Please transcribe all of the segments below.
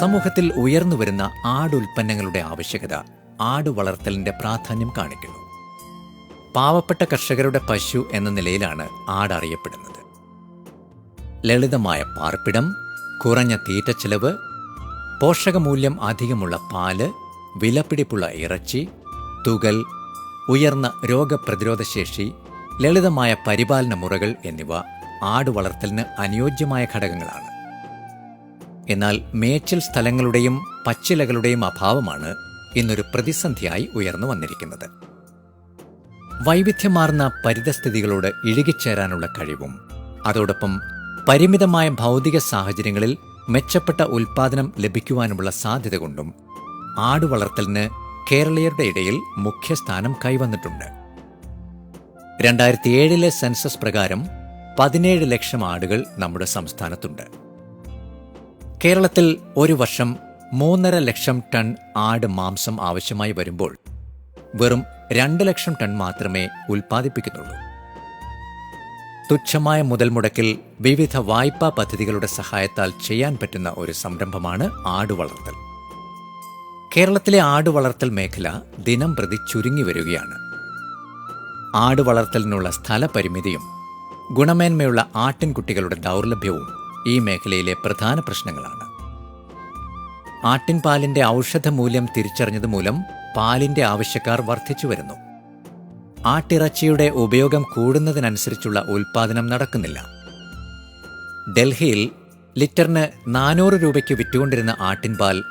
സമൂഹത്തിൽ ഉയർന്നുവരുന്ന ആടുൽപ്പന്നങ്ങളുടെ ആവശ്യകത ആട് വളർത്തലിന്റെ പ്രാധാന്യം കാണിക്കുന്നു. പാവപ്പെട്ട കർഷകരുടെ പശു എന്ന നിലയിലാണ് ആട് അറിയപ്പെടുന്നത്. ലളിതമായ പാർപ്പിടം കുറഞ്ഞ തീറ്റ തീറ്റച്ചെലവ് പോഷകമൂല്യം അധികമുള്ള പാൽ വിലപിടിപ്പുള്ള ഇറച്ചി തുകൽ ഉയർന്ന രോഗപ്രതിരോധശേഷി ലളിതമായ പരിപാലന മുറകൾ എന്നിവ ആട് വളർത്തലിന് അനുയോജ്യമായ ഘടകങ്ങളാണ്. എന്നാൽ മേച്ചിൽ സ്ഥലങ്ങളുടെയും പച്ചിലകളുടെയും അഭാവമാണ് ഇന്നൊരു പ്രതിസന്ധിയായി ഉയർന്നു വന്നിരിക്കുന്നത്. വൈവിധ്യമാർന്ന പരിതസ്ഥിതികളോട് ഇഴുകിച്ചേരാനുള്ള കഴിവും അതോടൊപ്പം പരിമിതമായ ഭൗതിക സാഹചര്യങ്ങളിൽ മെച്ചപ്പെട്ട ഉൽപാദനം ലഭിക്കുവാനുമുള്ള സാധ്യത കൊണ്ടും ആടുവളർത്തലിന് കേരളീയരുടെ ഇടയിൽ മുഖ്യസ്ഥാനം കൈവന്നിട്ടുണ്ട്. രണ്ടായിരത്തി ഏഴിലെ സെൻസസ് പ്രകാരം പതിനേഴ് ലക്ഷം ആടുകൾ നമ്മുടെ സംസ്ഥാനത്തുണ്ട്. കേരളത്തിൽ ഒരു വർഷം മൂന്നര ലക്ഷം ടൺ ആട് മാംസം ആവശ്യമായി വരുമ്പോൾ വെറും രണ്ട് ലക്ഷം ടൺ മാത്രമേ ഉൽപ്പാദിപ്പിക്കുന്നുള്ളൂ. തുച്ഛമായ മുതൽ മുടക്കിൽ വിവിധ വായ്പാ പദ്ധതികളുടെ സഹായത്താൽ ചെയ്യാൻ പറ്റുന്ന ഒരു സംരംഭമാണ് ആടുവളർത്തൽ കേരളത്തിലെ ആടുവളർത്തൽ മേഖല ദിനം പ്രതി ചുരുങ്ങി വരികയാണ്. ആടുവളർത്തലിനുള്ള സ്ഥലപരിമിതിയും ഗുണമേന്മയുള്ള ആട്ടിൻകുട്ടികളുടെ ദൗർലഭ്യവും ഈ മേഖലയിലെ പ്രധാന പ്രശ്നങ്ങളാണ്. ആട്ടിൻപാലിന്റെ ഔഷധമൂല്യം തിരിച്ചറിഞ്ഞതുമൂലം പാലിന്റെ ആവശ്യക്കാർ വർദ്ധിച്ചു വരുന്നു. ആട്ടിറച്ചിയുടെ ഉപയോഗം കൂടുന്നതിനനുസരിച്ചുള്ള ഉൽപാദനം നടക്കുന്നില്ല. ഡൽഹിയിൽ ലിറ്ററിന് നാനൂറ് രൂപയ്ക്ക് വിറ്റുകൊണ്ടിരുന്ന ആട്ടിൻപാൽ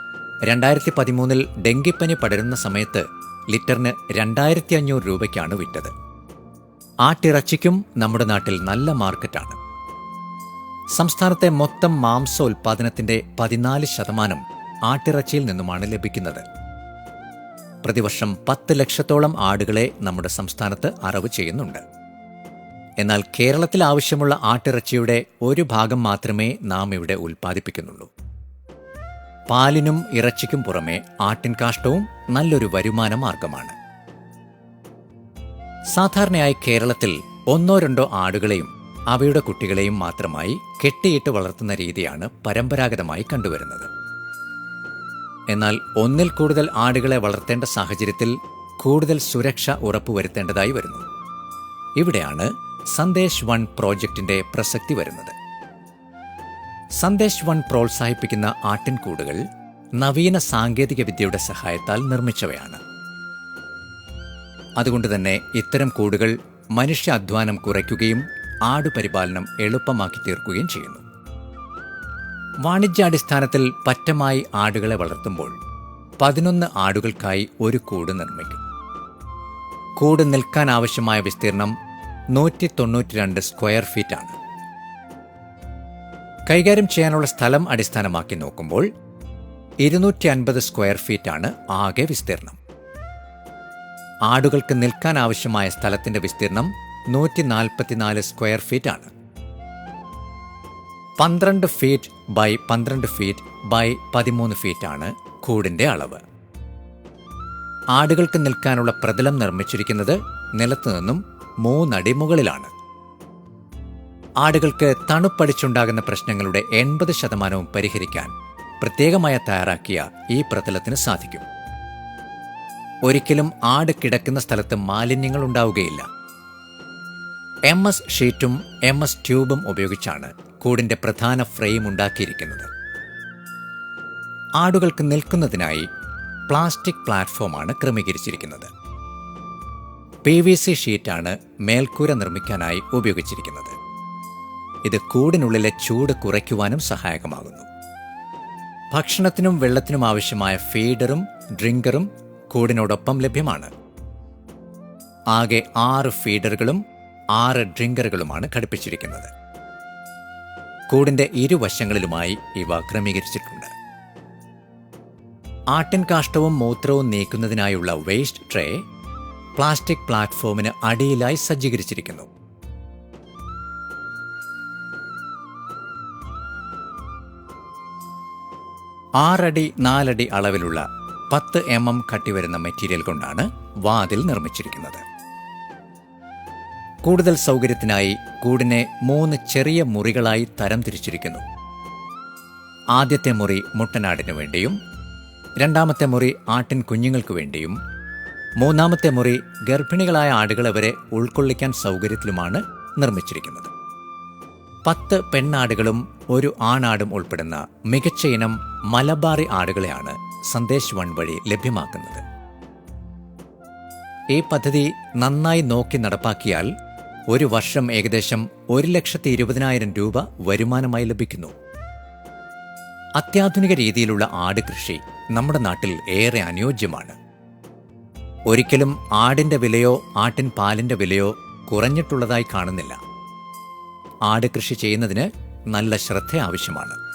രണ്ടായിരത്തി പതിമൂന്നിൽ ഡെങ്കിപ്പനി പടരുന്ന സമയത്ത് ലിറ്ററിന് രണ്ടായിരത്തി അഞ്ഞൂറ് രൂപയ്ക്കാണ് വിറ്റത്. ആട്ടിറച്ചിക്കും നമ്മുടെ നാട്ടിൽ നല്ല മാർക്കറ്റാണ്. സംസ്ഥാനത്തെ മൊത്തം മാംസോൽപാദനത്തിന്റെ പതിനാല് ശതമാനം ആട്ടിറച്ചിയിൽ നിന്നുമാണ് ലഭിക്കുന്നത്. പ്രതിവർഷം പത്ത് ലക്ഷത്തോളം ആടുകളെ നമ്മുടെ സംസ്ഥാനത്ത് അറവ് ചെയ്യുന്നുണ്ട്. എന്നാൽ കേരളത്തിൽ ആവശ്യമുള്ള ആട്ടിറച്ചിയുടെ ഒരു ഭാഗം മാത്രമേ നാം ഇവിടെ ഉൽപ്പാദിപ്പിക്കുന്നുള്ളൂ. പാലിനും ഇറച്ചിക്കും പുറമെ ആട്ടിൻകാഷ്ടവും നല്ലൊരു വരുമാന മാർഗമാണ്. സാധാരണയായി കേരളത്തിൽ ഒന്നോ രണ്ടോ ആടുകളെയും അവയുടെ കുട്ടികളെയും മാത്രമായി കെട്ടിയിട്ട് വളർത്തുന്ന രീതിയാണ് പരമ്പരാഗതമായി കണ്ടുവരുന്നത്. എന്നാൽ ഒന്നിൽ കൂടുതൽ ആടുകളെ വളർത്തേണ്ട സാഹചര്യത്തിൽ കൂടുതൽ സുരക്ഷ ഉറപ്പുവരുത്തേണ്ടതായി വരുന്നു. ഇവിടെയാണ് സന്ദേശ് വൺ പ്രോജക്റ്റിന്റെ പ്രസക്തി വരുന്നത്. സന്ദേശ് വൺ പ്രോത്സാഹിപ്പിക്കുന്ന ആട്ടിൻകൂടുകൾ നവീന സാങ്കേതിക വിദ്യയുടെ സഹായത്താൽ നിർമ്മിച്ചവയാണ്. അതുകൊണ്ട് തന്നെ ഇത്തരം കൂടുകൾ മനുഷ്യ അധ്വാനം കുറയ്ക്കുകയും ആടുപരിപാലനം എളുപ്പമാക്കി തീർക്കുകയും ചെയ്യുന്നു. വാണിജ്യാടിസ്ഥാനത്തിൽ പറ്റമായി ആടുകളെ വളർത്തുമ്പോൾ പതിനൊന്ന് ആടുകൾക്കായി ഒരു കൂട് നിർമ്മിക്കും. കൂട് നിൽക്കാൻ ആവശ്യമായ വിസ്തീർണം നൂറ്റി തൊണ്ണൂറ്റിരണ്ട് സ്ക്വയർ ഫീറ്റാണ് കൈകാര്യം ചെയ്യാനുള്ള സ്ഥലം അടിസ്ഥാനമാക്കി നോക്കുമ്പോൾ ഇരുന്നൂറ്റി അൻപത് സ്ക്വയർ ഫീറ്റാണ് ആകെ വിസ്തീർണം. ആടുകൾക്ക് നിൽക്കാൻ ആവശ്യമായ സ്ഥലത്തിന്റെ വിസ്തീർണം നൂറ്റി നാൽപ്പത്തിനാല് സ്ക്വയർ ഫീറ്റ് ആണ്. പന്ത്രണ്ട് ഫീറ്റ് ബൈ പന്ത്രണ്ട് ഫീറ്റ് ബൈ പതിമൂന്ന് ഫീറ്റ് ആണ് കൂടിന്റെ അളവ്. ആടുകൾക്ക് നിൽക്കാനുള്ള പ്രതലം നിർമ്മിച്ചിരിക്കുന്നത് നിലത്തു നിന്നും മൂന്നടി മുകളിലാണ്. ആടുകൾക്ക് തണുപ്പടിച്ചുണ്ടാകുന്ന പ്രശ്നങ്ങളുടെ എൺപത് ശതമാനവും പരിഹരിക്കാൻ പ്രത്യേകമായി തയ്യാറാക്കിയ ഈ പ്രതലത്തിന് സാധിക്കും. ഒരിക്കലും ആട് കിടക്കുന്ന സ്ഥലത്ത് മാലിന്യങ്ങൾ ഉണ്ടാവുകയില്ല. എം എസ് ഷീറ്റും എം എസ് ട്യൂബും ഉപയോഗിച്ചാണ് കൂടിന്റെ പ്രധാന ഫ്രെയിം ഉണ്ടാക്കിയിരിക്കുന്നത്. ആടുകൾക്ക് നിൽക്കുന്നതിനായി പ്ലാസ്റ്റിക് പ്ലാറ്റ്ഫോമാണ് ക്രമീകരിച്ചിരിക്കുന്നത്. പി വി സി ഷീറ്റാണ് മേൽക്കൂര നിർമ്മിക്കാനായി ഉപയോഗിച്ചിരിക്കുന്നത്. ഇത് കൂടിനുള്ളിലെ ചൂട് കുറയ്ക്കുവാനും സഹായകമാകുന്നു. ഭക്ഷണത്തിനും വെള്ളത്തിനും ആവശ്യമായ ഫീഡറും ഡ്രിങ്കറും കൂടിനോടൊപ്പം ലഭ്യമാണ്. ആകെ ആറ് ഫീഡറുകളും ആറ് ഡ്രിങ്കറുകളുമാണ് ഘടിപ്പിച്ചിരിക്കുന്നത്. കൂടിന്റെ ഇരുവശങ്ങളിലുമായി ഇവ ക്രമീകരിച്ചിട്ടുണ്ട്. ആട്ടിൻ കാഷ്ടവും മൂത്രവും നീക്കുന്നതിനായുള്ള വേസ്റ്റ് ട്രേ പ്ലാസ്റ്റിക് പ്ലാറ്റ്ഫോമിന് അടിയിലായി സജ്ജീകരിച്ചിരിക്കുന്നു. ആറടി നാലടി അളവിലുള്ള പത്ത് എം എം കട്ടിവരുന്ന മെറ്റീരിയൽ കൊണ്ടാണ് വാതിൽ നിർമ്മിച്ചിരിക്കുന്നത്. കൂടുതൽ സൗകര്യത്തിനായി കൂടിനെ മൂന്ന് ചെറിയ മുറികളായി തരം തിരിച്ചിരിക്കുന്നു. ആദ്യത്തെ മുറി മുട്ടനാടിനു വേണ്ടിയും രണ്ടാമത്തെ മുറി ആട്ടിൻ കുഞ്ഞുങ്ങൾക്ക് വേണ്ടിയും മൂന്നാമത്തെ മുറി ഗർഭിണികളായ ആടുകളെ വരെ ഉൾക്കൊള്ളിക്കാൻ സൗകര്യത്തിലുമാണ് നിർമ്മിച്ചിരിക്കുന്നത്. പത്ത് പെണ്ണാടുകളും ഒരു ആണാടും ഉൾപ്പെടുന്ന മികച്ച ഇനം മലബാറി ആടുകളെയാണ് സന്ദേശ് വൺ വഴി ലഭ്യമാക്കുന്നത്. ഈ പദ്ധതി നന്നായി നോക്കി നടപ്പാക്കിയാൽ ഒരു വർഷം ഏകദേശം ഒരു ലക്ഷത്തി ഇരുപതിനായിരം രൂപ വരുമാനമായി ലഭിക്കുന്നു. അത്യാധുനിക രീതിയിലുള്ള ആട് കൃഷി നമ്മുടെ നാട്ടിൽ ഏറെ അനുയോജ്യമാണ്. ഒരിക്കലും ആടിന്റെ വിലയോ ആട്ടിൻ പാലിന്റെ വിലയോ കുറഞ്ഞിട്ടുള്ളതായി കാണുന്നില്ല. ആട് കൃഷി ചെയ്യുന്നതിന് നല്ല ശ്രദ്ധ ആവശ്യമാണ്.